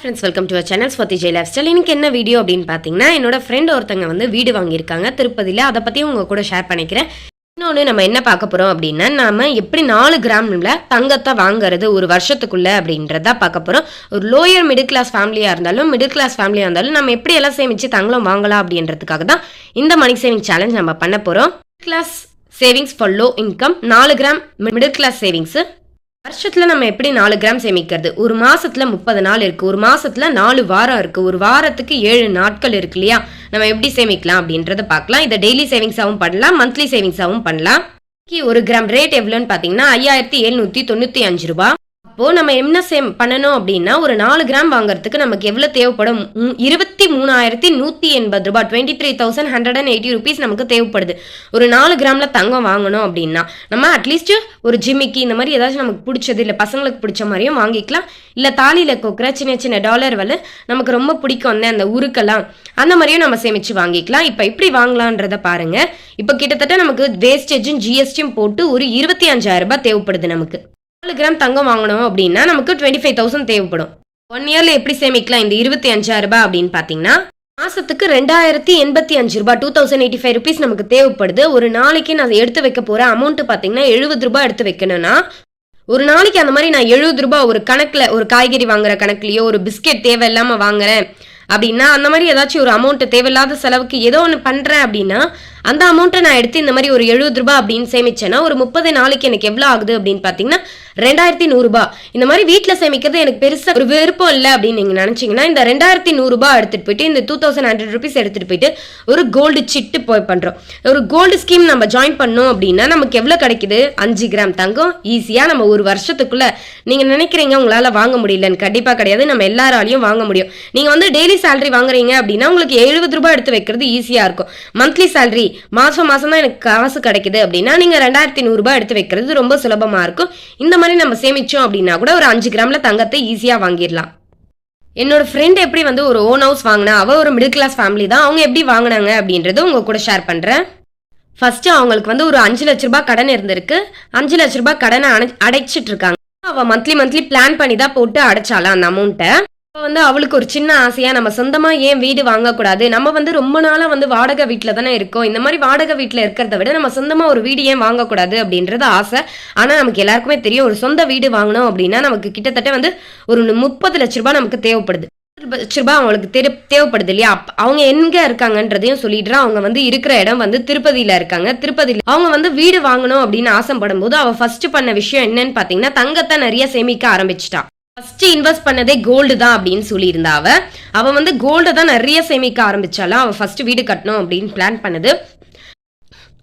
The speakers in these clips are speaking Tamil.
Friends welcome to channel Swathi Jai lifestyle இன்னைக்கு என்ன வீடியோ அப்படின்னு பார்த்தீங்கன்னா என்னோட ஃப்ரெண்ட் ஒருத்தங்க வந்து வீடு வாங்கியிருக்காங்க திருப்பதியில். அதை பற்றி உங்கள் கூட ஷேர் பண்ணிக்கிறேன். இன்னொன்று நம்ம என்ன பார்க்க போகிறோம் அப்படின்னா நாம் எப்படி நாலு கிராம்ல தங்கத்தை வாங்குறது ஒரு வருஷத்துக்குள்ளே அப்படின்றத பார்க்க போகிறோம் ஒரு லோயர் மிடில் கிளாஸ் ஃபேமிலியாக இருந்தாலும் மிடில் கிளாஸ் ஃபேமிலியாக இருந்தாலும் நம்ம எப்படி எல்லாம் சேமித்து தங்கம் வாங்கலாம் அப்படின்றதுக்காக தான் இந்த மணி சேவிங் சேலஞ்ச் நம்ம பண்ண போகிறோம் class savings for low income நாலு கிராம் மிடில் கிளாஸ் சேவிங்ஸு வருஷத்தில் நம்ம எப்படி நாலு கிராம் சேமிக்கிறது? ஒரு மாசத்துல முப்பது நாள் இருக்கு. ஒரு மாசத்துல நாலு வாரம் இருக்கு. ஒரு வாரத்துக்கு ஏழு நாட்கள் இருக்கு இல்லையா? நம்ம எப்படி சேமிக்கலாம் அப்படின்றத பார்க்கலாம். இதை டெய்லி சேவிங்ஸாகவும் பண்ணலாம். மந்த்லி சேவிங்ஸாகவும் பண்ணலாம். ஒரு கிராம் ரேட் எவ்வளோன்னு பார்த்தீங்கன்னா ஐயாயிரத்தி எழுநூத்தி தொண்ணூத்தி அஞ்சு ரூபா. அப்போது நம்ம என்ன சேம் பண்ணணும் அப்படின்னா ஒரு நாலு கிராம் வாங்குறதுக்கு நமக்கு எவ்வளோ தேவைப்படும்? இருபத்தி மூணாயிரத்தி நூற்றி எண்பது ரூபாய் twenty three thousand hundred and eighty rupees நமக்கு தேவைப்படுது. ஒரு நாலு கிராமில் தங்கம் வாங்கணும் அப்படின்னா நம்ம அட்லீஸ்ட் ஒரு ஜிம்மிக்கு இந்த மாதிரி ஏதாச்சும் நமக்கு பிடிச்சது இல்லை பசங்களுக்கு பிடிச்ச மாதிரியும் வாங்கிக்கலாம். இல்லை தாலியில் கொக்குற சின்ன சின்ன டாலர் வலை நமக்கு ரொம்ப பிடிக்கும் அந்த அந்த உருக்கெல்லாம். அந்த மாதிரியும் நம்ம சேமித்து வாங்கிக்கலாம். இப்போ எப்படி வாங்கலான்றத பாருங்கள் இப்போ கிட்டத்தட்ட நமக்கு வேஸ்டேஜும் ஜிஎஸ்டியும் போட்டு ஒரு இருபத்தி அஞ்சாயிரம் ரூபாய் தேவைப்படுது நமக்கு. நாலு கிராம் தங்கம் வாங்கணும் அப்படின்னா நமக்கு டுவெண்ட்டி ஃபைவ் தௌசண்ட் தேவைப்படும் ஒன் இயர்ல எப்படி சேமிக்கலாம்? இந்த இருபத்தி அஞ்சாயிரம் ரூபாய் அப்படின்னு பார்த்தீங்கன்னா மாசத்துக்கு ரெண்டாயிரத்தி எண்பத்தி அஞ்சு ரூபாய் two thousand eighty five rupees நமக்கு தேவைப்படுது. ஒரு நாளைக்கு நான் எடுத்து வைக்க போற அமௌண்ட் பார்த்தீங்கன்னா எழுபது ரூபாய் எடுத்து வைக்கணும்னா ஒரு நாளைக்கு அந்த மாதிரி நான் எழுபது ரூபாய் ஒரு கணக்குல ஒரு காய்கறி வாங்குற கணக்குலயோ ஒரு பிஸ்கெட் தேவையில்லாம வாங்குறேன் அப்படின்னா அந்த மாதிரி ஏதாச்சும் ஒரு அமௌண்ட் தேவையில்லாத செலவுக்கு ஏதோ ஒன்று பண்றேன் அப்படின்னா அந்த அமௌண்ட்டை நான் எடுத்து இந்த மாதிரி ஒரு எழுபது ரூபாய் அப்படின்னு சேமிச்சேன்னா ஒரு முப்பது நாளைக்கு எனக்கு எவ்வளோ ஆகுது அப்படின்னு பார்த்தீங்கன்னா ரெண்டாயிரத்தி நூறுரூபா இந்த மாதிரி வீட்டில் சேமிக்கிறது எனக்கு பெருசாக ஒரு விருப்பம் இல்லை அப்படின்னு நீங்கள் நினச்சிங்கன்னா இந்த ரெண்டாயிரத்தி நூறுரூபா எடுத்துகிட்டு போயிட்டு இந்த டூ தௌசண்ட் ஹண்ட்ரட் ருபீஸ் எடுத்துகிட்டு போயிட்டு ஒரு கோல்டு சிட்டு போய் பண்ணுறோம் ஒரு கோல்டு ஸ்கீம் நம்ம ஜாயின் பண்ணோம் அப்படின்னா நமக்கு எவ்வளோ கிடைக்குது? அஞ்சு கிராம் தங்கம். ஈஸியாக நம்ம ஒரு வருஷத்துக்குள்ளே நீங்கள் நினைக்கிறீங்க உங்களால் வாங்க முடியலன்னு. கண்டிப்பாக கிடையாது. நம்ம எல்லாராலையும் வாங்க முடியும். நீங்கள் வந்து டெய்லி சேலரி வாங்குறீங்க அப்படின்னா உங்களுக்கு எழுபது ரூபாய் எடுத்து வைக்கிறது ஈஸியாக இருக்கும். மந்த்லி சேலரி மாதம் மாதம் தான் எனக்கு காசு கிடைக்குது அப்படின்னா நீங்கள் ரெண்டாயிரத்தி நூறுரூபா எடுத்து வைக்கிறது ரொம்ப சுலபமாக இருக்கும். இந்த மாதிரி நம்ம சேமித்தோம் அப்படின்னா கூட ஒரு அஞ்சு கிராமில் தங்கத்தை ஈஸியாக வாங்கிடலாம். என்னோட ஃப்ரெண்ட் எப்படி வந்து ஒரு ஓன் ஹவுஸ் வாங்கினா அவள் ஒரு மிடில் கிளாஸ் ஃபேமிலி தான் அவங்க எப்படி வாங்கினாங்க அப்படின்றத உங்கள் கூட ஷேர் பண்ணுறேன் ஃபர்ஸ்ட் அவங்களுக்கு வந்து ஒரு அஞ்சு லட்ச ரூபாய் கடன் இருந்திருக்கு. அஞ்சு லட்ச ரூபாய் கடனை அடை- அடைச்சிட்டு இருக்காங்க. அவள் மந்த்லி மந்த்லி பிளான் பண்ணி தான் போட்டு அடைச்சாலாம் அந்த அமௌண்ட்டை இப்போ வந்து அவளுக்கு ஒரு சின்ன ஆசையாக நம்ம சொந்தமாக ஏன் வீடு வாங்கக்கூடாது? நம்ம வந்து ரொம்ப நாளாக வந்து வாடகை வீட்டில் தானே இருக்கோம். இந்த மாதிரி வாடகை வீட்டில் இருக்கிறத விட நம்ம சொந்தமாக ஒரு வீடு ஏன் வாங்கக்கூடாது அப்படின்றது ஆசை. ஆனால் நமக்கு எல்லாருக்குமே தெரியும் ஒரு சொந்த வீடு வாங்கினோம் அப்படின்னா நமக்கு கிட்டத்தட்ட வந்து ஒரு முப்பது லட்ச ரூபாய் நமக்கு தேவைப்படுது. முப்பது லட்ச ரூபாய் அவங்களுக்கு தெரு தேவைப்படுது இல்லையா? அவங்க எங்க இருக்காங்கன்றதையும் சொல்லிடுறா அவங்க வந்து இருக்கிற இடம் வந்து திருப்பதியில இருக்காங்க. திருப்பதியில அவங்க வந்து வீடு வாங்கணும் அப்படின்னு ஆசைப்படும் போது அவ ஃபர்ஸ்ட் பண்ண விஷயம் என்னன்னு பாத்தீங்கன்னா தங்கத்தை நிறைய சேமிக்க ஆரம்பிச்சிட்டா. ஃபஸ்ட்டு இன்வெஸ்ட் பண்ணதே கோல்டு தான் அப்படின்னு சொல்லியிருந்தா அவ. அவள் வந்து கோல்டை தான் நிறைய சேமிக்க ஆரம்பிச்சாலாம் அவள் ஃபஸ்ட்டு வீடு கட்டணும் அப்படின்னு பிளான் பண்ணது.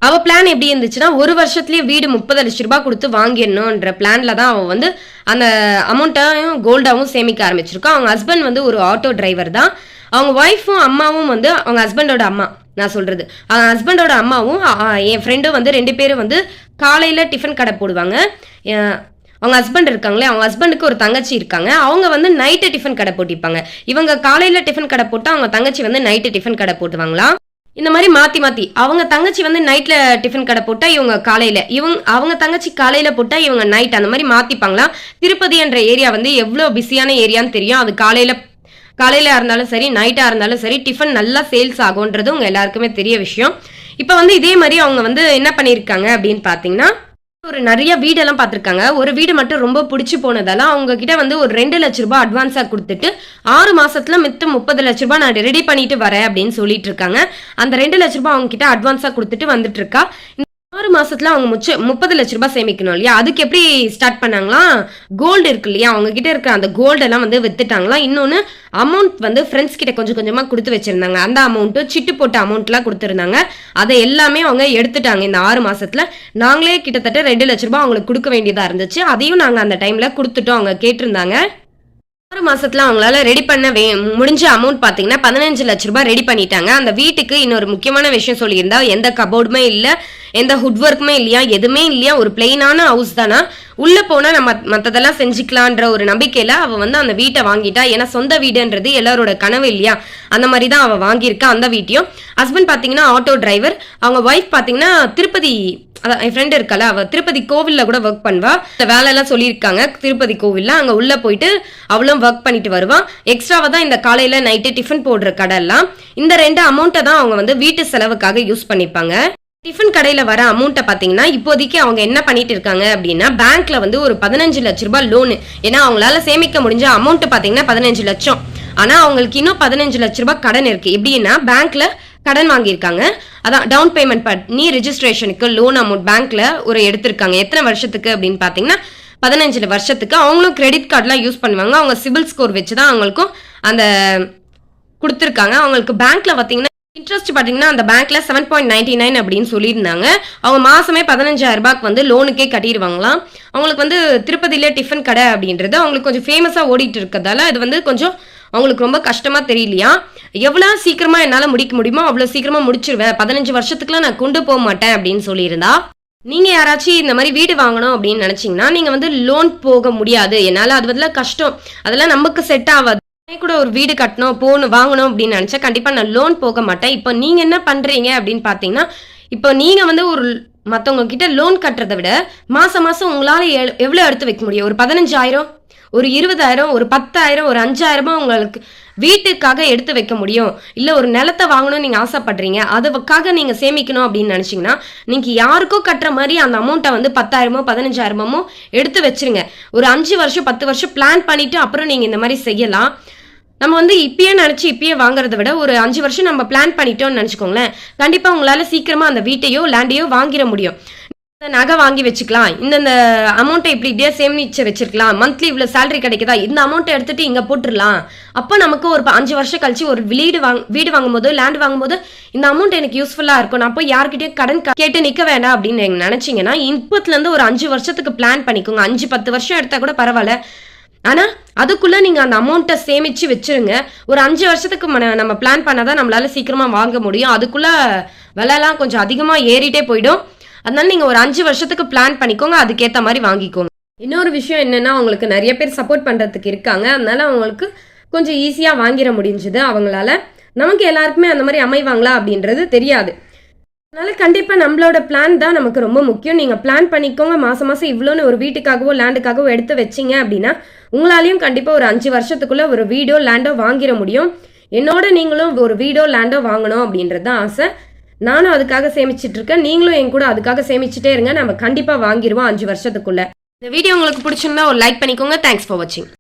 அவ பிளான் எப்படி இருந்துச்சுன்னா ஒரு வருஷத்துலேயே வீடு முப்பது லட்ச ரூபாய் கொடுத்து வாங்கிடணுன்ற பிளான்ல தான் அவள் வந்து அந்த அமௌண்ட்டையும் கோல்டாவும் சேமிக்க ஆரம்பிச்சிருக்கா. அவங்க ஹஸ்பண்ட் வந்து ஒரு ஆட்டோ டிரைவர் தான். அவங்க ஒய்ஃபும் அம்மாவும் வந்து அவங்க ஹஸ்பண்டோட அம்மா நான் சொல்றது. அவங்க ஹஸ்பண்டோட அம்மாவும் என் ஃப்ரெண்டும் வந்து ரெண்டு பேரும் வந்து காலையில டிஃபன் கடை போடுவாங்க. அவங்க ஹஸ்பண்ட் இருக்காங்களே அவங்க ஹஸ்பண்டுக்கு ஒரு தங்கச்சி இருக்காங்க. அவங்க வந்து நைட்டு டிஃபன் கடை போட்டிப்பாங்க இவங்க காலையில டிஃபன் கடை போட்டு அவங்க தங்கச்சி வந்து நைட்டு டிஃபன் கடை போட்டுவாங்களாம் இந்த மாதிரி மாத்தி மாத்தி. அவங்க தங்கச்சி வந்து நைட்ல டிஃபன் கடை போட்டா இவங்க காலையில. இவங்க அவங்க தங்கச்சி காலையில போட்டா இவங்க நைட் அந்த மாதிரி மாத்திப்பாங்களாம் திருப்பதி என்ற ஏரியா வந்து எவ்வளவு பிஸியான ஏரியான்னு தெரியும். அது காலையில காலையில இருந்தாலும் சரி நைட்டா இருந்தாலும் சரி டிஃபன் நல்லா சேல்ஸ் ஆகும்ன்றது உங்க எல்லாருக்குமே தெரிய விஷயம். இப்போ வந்து இதே மாதிரி அவங்க வந்து என்ன பண்ணியிருக்காங்க அப்படின்னு பார்த்தீங்கன்னா ஒரு நிறைய வீடெல்லாம் பார்த்துருக்காங்க. ஒரு வீடு மட்டும் ரொம்ப பிடிச்சி போனதால அவங்க கிட்ட வந்து ஒரு ரெண்டு லட்ச ரூபாய் அட்வான்ஸாக கொடுத்துட்டு ஆறு மாசத்துல மித்த முப்பது லட்ச ரூபாய் நான் ரெடி பண்ணிட்டு வரேன் அப்படின்னு சொல்லிட்டு இருக்காங்க. அந்த ரெண்டு லட்ச ரூபாய் அவங்க கிட்ட அட்வான்ஸாக கொடுத்துட்டு வந்துட்டு இருக்கா. ஆறு மாசத்துல அவங்க முச்ச முப்பது லட்ச ரூபாய் சேமிக்கணும் இல்லையா? அதுக்கு எப்படி ஸ்டார்ட் பண்ணாங்களா? கோல்டு இருக்கு இல்லையா? அவங்க கிட்ட இருக்கிற அந்த கோல்டு எல்லாம் வந்து வித்துட்டாங்களா? இன்னொன்னு அமௌண்ட் வந்து ஃப்ரெண்ட்ஸ் கிட்ட கொஞ்சம் கொஞ்சமா கொடுத்து வச்சிருந்தாங்க. அந்த அமௌண்ட்டு சிட்டு போட்ட அமௌண்ட்லாம் கொடுத்துருந்தாங்க. அதை எல்லாமே அவங்க எடுத்துட்டாங்க இந்த ஆறு மாசத்துல. நாங்களே கிட்டத்தட்ட ரெண்டு லட்ச ரூபாய் அவங்களுக்கு கொடுக்க வேண்டியதா இருந்துச்சு. அதையும் நாங்க அந்த டைம்ல கொடுத்துட்டோம். அவங்க கேட்டிருந்தாங்க. ஆறு மாசத்துல அவங்களால ரெடி பண்ண வே முடிஞ்ச அமௌண்ட் பாத்தீங்கன்னா பதினஞ்சு லட்ச ரூபாய் ரெடி பண்ணிட்டாங்க. அந்த வீட்டுக்கு இன்னொரு முக்கியமான விஷயம் சொல்லியிருந்தா எந்த கபோர்டுமே இல்ல எந்த ஹுட் ஒர்க்குமே இல்லையா எதுவுமே இல்லையா ஒரு பிளெயினான ஹவுஸ் தானா? உள்ள போனா நம்ம மத்ததெல்லாம் செஞ்சுக்கலான்ற ஒரு நம்பிக்கையில அவ வந்து அந்த வீட்டை வாங்கிட்டா. ஏன்னா சொந்த வீடுன்றது எல்லாரோட கனவு இல்லையா? அந்த மாதிரி தான் அவ வாங்கியிருக்கா அந்த வீட்டையும். ஹஸ்பண்ட் பாத்தீங்கன்னா ஆட்டோ டிரைவர் அவங்க ஒய்ஃப் பாத்தீங்கன்னா திருப்பதி அதான் என் ஃப்ரெண்ட் இருக்கல அவ திருப்பதி கோவில்ல கூட ஒர்க் பண்ணுவா. இந்த வேலையெல்லாம் சொல்லியிருக்காங்க திருப்பதி கோவில்ல. அங்க உள்ள போயிட்டு அவளும் ஒர்க் பண்ணிட்டு வருவான் எக்ஸ்ட்ராவா தான் இந்த காலையில நைட்டு டிஃபன் போடுற கடை எல்லாம் இந்த ரெண்டு அமௌண்ட்டை தான் அவங்க வந்து வீட்டு செலவுக்காக யூஸ் பண்ணிப்பாங்க. டிஃபன் கடையில வர அமௌண்ட்டை பாத்தீங்கன்னா இப்போதைக்கு அவங்க என்ன பண்ணிட்டு இருக்காங்க அப்படின்னா பேங்க்ல வந்து ஒரு பதினஞ்சு லட்ச ரூபாய் லோனு ஏன்னா அவங்களால சேமிக்க முடிஞ்ச அமௌண்ட் பாத்தீங்கன்னா பதினஞ்சு லட்சம். ஆனா அவங்களுக்கு இன்னும் பதினஞ்சு லட்ச ரூபாய் கடன் இருக்கு. எப்படின்னா பேங்க்ல கடன் வாங்கியிருக்காங்க. அதான் டவுன் பேமெண்ட் பண்ணி ரிஜிஸ்ட்ரேஷனுக்கு லோன் அமௌண்ட் பேங்க்ல ஒரு எடுத்திருக்காங்க. எத்தனை வருஷத்துக்கு அப்படின்னு பாத்தீங்கன்னா பதினஞ்சு வருஷத்துக்கு அவங்களும் கிரெடிட் கார்டெலாம் யூஸ் பண்ணுவாங்க. அவங்க சிபில் ஸ்கோர் வச்சு தான் அவங்களுக்கும் அந்த கொடுத்துருக்காங்க. அவங்களுக்கு பேங்க்ல பார்த்தீங்கன்னா இன்ட்ரெஸ்ட் பார்த்தீங்கன்னா அந்த பேங்க்ல செவன் பாயிண்ட் நைன்டி நைன் அப்படின்னு சொல்லியிருந்தாங்க. அவங்க மாசமே பதினஞ்சாயிரம் ரூபாய்க்கு வந்து லோனுக்கே கட்டிடுவாங்களாம். அவங்களுக்கு வந்து திருப்பதியில டிஃபன் கடை அப்படின்றது அவங்களுக்கு கொஞ்சம் ஃபேமஸாக ஓடிட்டு இருக்கிறதால அது வந்து கொஞ்சம் அவங்களுக்கு ரொம்ப கஷ்டமா தெரியலையா எவ்வளோ சீக்கிரமா என்னால் முடிக்க முடியுமோ அவ்வளோ சீக்கிரமா முடிச்சிருவேன். பதினஞ்சு வருஷத்துக்குலாம் நான் கொண்டு போக மாட்டேன் அப்படின்னு சொல்லியிருந்தா நீங்க யாராச்சும் இந்த மாதிரி வீடு வாங்கணும் அப்படின்னு நினைச்சீங்கன்னா நீங்க வந்து லோன் போக முடியாது. என்னால அது பதிலாக கஷ்டம். அதெல்லாம் நமக்கு செட் ஆகாது. கூட ஒரு வீடு கட்டணும் போகணும் வாங்கணும் அப்படின்னு நினைச்சா கண்டிப்பா நான் லோன் போக மாட்டேன். இப்போ நீங்க என்ன பண்றீங்க அப்படின்னு பாத்தீங்கன்னா இப்போ நீங்க வந்து ஒரு மத்தவங்க கிட்ட லோன் கட்டுறதை விட மாசம் மாசம் உங்களால எவ்- எவ்வளவு எடுத்து வைக்க முடியும்? ஒரு பதினஞ்சாயிரம் ஒரு இருபதாயிரம் ஒரு பத்தாயிரம் ஒரு அஞ்சாயிரமா உங்களுக்கு வீட்டுக்காக எடுத்து வைக்க முடியும். இல்லை ஒரு நிலத்தை வாங்கணும்னு நீங்கள் ஆசைப்படுறீங்க அதுக்காக நீங்கள் சேமிக்கணும் அப்படின்னு நினச்சிங்கன்னா நீங்கள் யாருக்கோ கட்டுற மாதிரி அந்த அமௌண்ட்டை வந்து பத்தாயிரமோ பதினஞ்சாயிரமோ எடுத்து வச்சிருங்க. ஒரு அஞ்சு வருஷம் பத்து வருஷம் பிளான் பண்ணிவிட்டு அப்புறம் நீங்கள் இந்த மாதிரி செய்யலாம். நம்ம வந்து இப்பயே நினச்சி இப்பயே வாங்குறத விட ஒரு அஞ்சு வருஷம் நம்ம பிளான் பண்ணிட்டோம்னு நினச்சிக்கோங்களேன். கண்டிப்பாக உங்களால் சீக்கிரமாக அந்த வீட்டையோ லேண்டையோ வாங்கிட முடியும். நகை வாங்கி வச்சுக்கலாம். இந்தந்த அமௌண்ட்டை இப்படி இப்படியே சேமிச்சு வச்சிருக்கலாம். மந்த்லி இவ்வளோ சேலரி கிடைக்குதா? இந்த அமௌண்ட்டை எடுத்துட்டு இங்கே போட்டுடலாம். அப்போ நமக்கு ஒரு அஞ்சு வருஷம் கழிச்சு ஒரு வீடு வாங் வீடு வாங்கும்போது லேண்ட் வாங்கும்போது இந்த அமௌண்ட் எனக்கு யூஸ்ஃபுல்லாக இருக்கும். நான் போய் யார்கிட்டயும் கடன் கேட்டு நிற்க வேண்டாம் அப்படின்னு நீங்க நினச்சிங்கன்னா இப்பத்துலேருந்து ஒரு அஞ்சு வருஷத்துக்கு பிளான் பண்ணிக்கோங்க. அஞ்சு பத்து வருஷம் எடுத்தால் கூட பரவாயில்ல. ஆனால் அதுக்குள்ளே நீங்கள் அந்த அமௌண்ட்டை சேமிச்சு வச்சிருங்க. ஒரு அஞ்சு வருஷத்துக்கு மன- நம்ம பிளான் பண்ணாதான் நம்மளால சீக்கிரமாக வாங்க முடியும். அதுக்குள்ள விலைலாம் கொஞ்சம் அதிகமாக ஏறிட்டே போயிடும். அதனால நீங்க ஒரு அஞ்சு வருஷத்துக்கு பிளான் பண்ணிக்கோங்க அதுக்கேற்ற மாதிரி வாங்கிக்கோங்க. இன்னொரு விஷயம் என்னன்னா அவங்களுக்கு நிறைய பேர் சப்போர்ட் பண்றதுக்கு இருக்காங்க. அதனால அவங்களுக்கு கொஞ்சம் ஈஸியா வாங்கிட முடிஞ்சுது. அவங்களால நமக்கு எல்லாருக்குமே அந்த மாதிரி அமைவாங்களா அப்படின்றது தெரியாது. அதனால கண்டிப்பாக நம்மளோட பிளான் தான் நமக்கு ரொம்ப முக்கியம். நீங்கள் பிளான் பண்ணிக்கோங்க. மாதம் மாதம் இவ்வளோன்னு ஒரு வீட்டுக்காகவோ லேண்டுக்காகவோ எடுத்து வச்சிங்க அப்படின்னா உங்களாலையும் கண்டிப்பாக ஒரு அஞ்சு வருஷத்துக்குள்ளே ஒரு வீடோ லேண்டோ வாங்கிட முடியும். என்னோட நீங்களும் ஒரு வீடோ லேண்டோ வாங்கணும் அப்படின்றது தான் ஆசை. நானும் அதுக்காக சேமிச்சிட்டு இருக்கேன் நீங்களும் என் கூட அதுக்காக சேமிச்சுட்டே இருங்க. நம்ம கண்டிப்பா வாங்கிடுவோம் அஞ்சு வருஷத்துக்குள்ள. இந்த வீடியோ உங்களுக்கு பிடிச்சிருந்தா ஒரு லைக் பண்ணிக்கோங்க. தேங்க்ஸ் ஃபார் வாட்சிங்